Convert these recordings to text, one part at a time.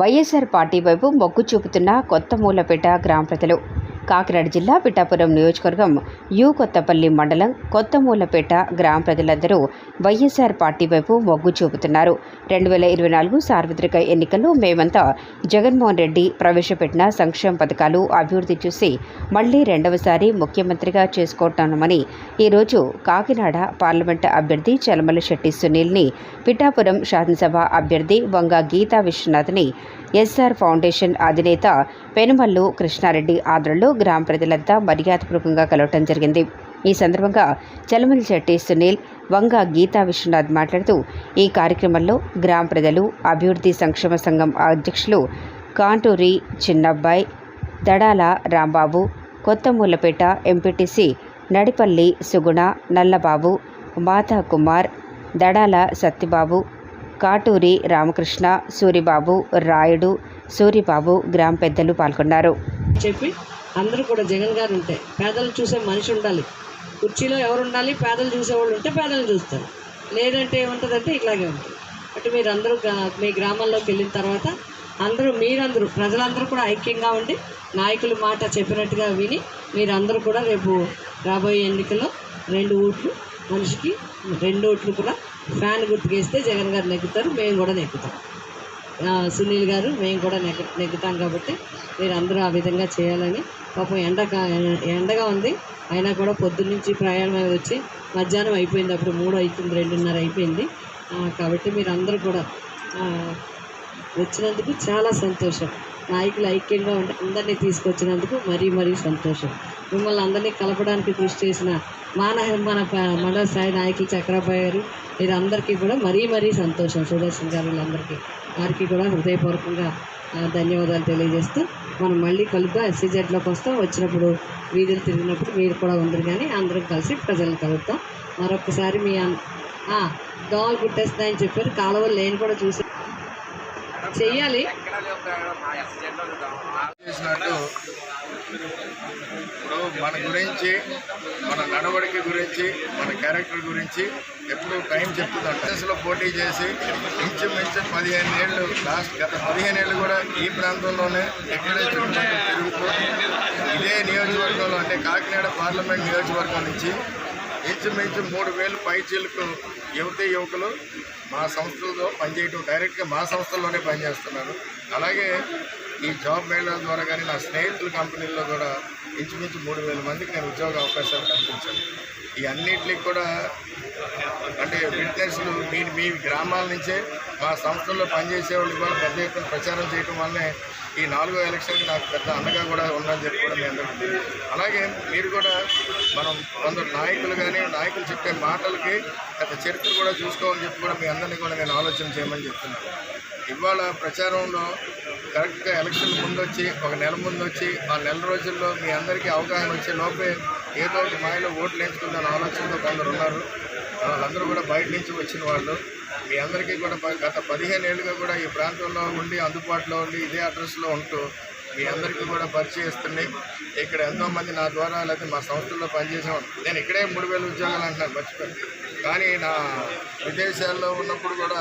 YSR party వైపు మొగ్గు చూపుతున్న కొత్త మూలపేట గ్రామ ప్రజలు. కాకినాడ జిల్లా పిఠాపురం నియోజకవర్గం యు కొత్తపల్లి మండలం కొత్తమూలపేట గ్రామ ప్రజలందరూ వైఎస్ఆర్ పార్టీ వైపు మొగ్గు చూపుతున్నారు. రెండు వేల ఇరవై నాలుగు సార్వత్రిక ఎన్నికల్లో మేమంతా జగన్మోహన్ రెడ్డి ప్రవేశపెట్టిన సంక్షేమ పథకాలు అభివృద్ధి చూసి మళ్ళీ రెండవసారి ముఖ్యమంత్రిగా చేసుకోవటామని ఈరోజు కాకినాడ పార్లమెంటు అభ్యర్థి చలమల శెట్టి సునీల్ని పిఠాపురం శాసనసభ అభ్యర్థి వంగ గీతా విశ్వనాథ్ని ఎస్ఆర్ ఫౌండేషన్ అధినేత పెనుమల్లు కృష్ణారెడ్డి ఆధ్వర్యంలో గ్రామ ప్రజలంతా మర్యాదపూర్వకంగా కలవటం జరిగింది. ఈ సందర్భంగా చలమల శెట్టి సునీల్ వంగ గీతా విశ్వనాథ్ మాట్లాడుతూ ఈ కార్యక్రమంలో గ్రామ ప్రజలు అభివృద్ధి సంక్షేమ సంఘం అధ్యక్షులు కాంటూరి చిన్నబ్బాయి దడాల రాంబాబు కొత్తమూలపేట ఎంపీటీసీ నడిపల్లి సుగుణ నల్లబాబు మాతా కుమార్ దడాల సత్యబాబు కాటూరి రామకృష్ణ సూరిబాబు రాయుడు సూరిబాబు గ్రామ పెద్దలు పాల్గొన్నారు. చెప్పి అందరూ కూడా జగన్ గారు ఉంటే పేదలు చూసే మనిషి ఉండాలి. కుర్చీలో ఎవరు ఉండాలి? పేదలు చూసేవాళ్ళు ఉంటే పేదలు చూస్తారు. లేదంటే ఏముంటుందంటే ఇట్లాగే ఉంటుంది. అంటే మీరు అందరూ మీ గ్రామాల్లోకి వెళ్ళిన తర్వాత అందరూ మీరందరూ ప్రజలందరూ కూడా ఐక్యంగా ఉండి నాయకుల మాట చెప్పినట్టుగా విని మీరందరూ కూడా రేపు రాబోయే ఎన్నికల్లో రెండు ఓట్లు మనిషికి రెండు ఓట్లు కూడా ఫ్యాన్ గుర్తుకేస్తే జగన్ గారు నెగ్గుతారు మేము కూడా నెగ్గుతాం. సునీల్ గారు మేము కూడా నెగ్గు నెగ్గుతాం కాబట్టి మీరు అందరూ ఆ విధంగా చేయాలని. పాపం ఎండ ఎండగా ఉంది. అయినా కూడా పొద్దున్న ప్రయాణం వచ్చి మధ్యాహ్నం అయిపోయింది. అప్పుడు మూడు అయిపోయింది రెండున్నర అయిపోయింది. కాబట్టి మీరు అందరూ కూడా వచ్చినందుకు చాలా సంతోషం. నాయకులు ఐక్యంగా ఉండి అందరినీ తీసుకొచ్చినందుకు మరీ మరీ సంతోషం. మిమ్మల్ని అందరినీ కలపడానికి కృషి చేసిన మాన మన ప- మండల స్థాయి నాయకులు చక్రబాబు గారు వీరందరికీ కూడా మరీ మరీ సంతోషం. సుదర్శన్ గారు వీళ్ళందరికీ. వారికి కూడా హృదయపూర్వకంగా ధన్యవాదాలు తెలియజేస్తూ మనం మళ్ళీ కలుద్దాం. ఎస్సీజెడ్లోకి వస్తాం. వచ్చినప్పుడు వీధులు తిరిగినప్పుడు మీరు కూడా ఉండరు కానీ అందరం కలిసి ప్రజలను కలుద్దాం. మరొకసారి మీ అన్- ఆ, దోమలు చెప్పారు. కాలువలు లేని కూడా చూసి చెయ్యాలి. చేసినట్టు ఇప్పుడు మన గురించి మన నడవడిక గురించి మన క్యారెక్టర్ గురించి ఎప్పుడు టైం చెప్తుందంట. దశలో పోటీ చేసి ఇంచుమించు పదిహేను ఏళ్ళు లాస్ట్ గత పదిహేను ఏళ్ళు కూడా ఈ ప్రాంతంలోనే ఎక్కడే తిరుగుతూ ఇదే నియోజకవర్గంలో అంటే కాకినాడ పార్లమెంట్ నియోజకవర్గం నుంచి ఇంచుమించు మూడు వేలు పైచీలకు యువతి యువకులు మా సంస్థలతో పనిచేయటం డైరెక్ట్గా మా సంస్థల్లోనే పనిచేస్తున్నారు. అలాగే ఈ జాబ్ మేళ ద్వారా కానీ నా స్నేహితుల కంపెనీల్లో కూడా ఇంచుమించు మూడు వేల మందికి నేను ఉద్యోగ అవకాశాలు కల్పించాను. ఈ అన్నింటికి కూడా అంటే విట్నెస్లు మీ మీ గ్రామాల నుంచే మా సంస్థల్లో పనిచేసే వాళ్ళు కూడా పెద్ద ఎత్తున ప్రచారం చేయడం వల్లనే ఈ నాలుగో ఎలక్షన్కి నాకు పెద్ద అండగా కూడా ఉందని చెప్పి కూడా మీ అందరికీ. అలాగే మీరు కూడా మనం కొందరు నాయకులు కానీ నాయకులు చెప్పే మాటలకి గత చరిత్ర కూడా చూసుకోవాలని చెప్పి కూడా మీ అందరినీ కూడా నేను ఆలోచన చేయమని చెప్తున్నాను. ఇవాళ ప్రచారంలో కరెక్ట్గా ఎలక్షన్ ముందు వచ్చి ఒక నెల ముందు వచ్చి ఆ నెల రోజుల్లో మీ అందరికీ అవగాహన వచ్చే లోపే ఏదో ఒకటి మాయలో ఓట్లు వేయించుకుందాని ఆలోచనతో కొందరు ఉన్నారు. వాళ్ళందరూ కూడా బయట నుంచి వచ్చిన వాళ్ళు. మీ అందరికీ కూడా గత పదిహేను ఏళ్ళుగా కూడా ఈ ప్రాంతంలో ఉండి అందుబాటులో ఉండి ఇదే అడ్రస్లో ఉంటూ మీ అందరికీ కూడా పరిచయిస్తుంది ఇక్కడ ఎంతోమంది నా ద్వారా లేకపోతే మా సంస్థల్లో పనిచేసాం నేను ఇక్కడే మూడు వేల ఉద్యోగాలు అంటున్నాను మర్చిపోయాను. కానీ నా విదేశాల్లో ఉన్నప్పుడు కూడా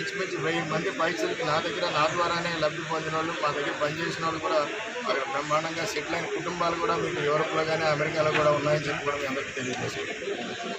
ఇంచుమించు వెయ్యి మంది పైసలకి నా దగ్గర నా ద్వారానే లబ్ధి పొందిన వాళ్ళు మా దగ్గర పనిచేసిన వాళ్ళు కూడా అక్కడ బ్రహ్మాండంగా సెటిల్ అయిన కుటుంబాలు కూడా మీకు యూరోప్లో కానీ అమెరికాలో కూడా ఉన్నాయని చెప్పి కూడా మీ అందరికీ తెలియజేస్తాను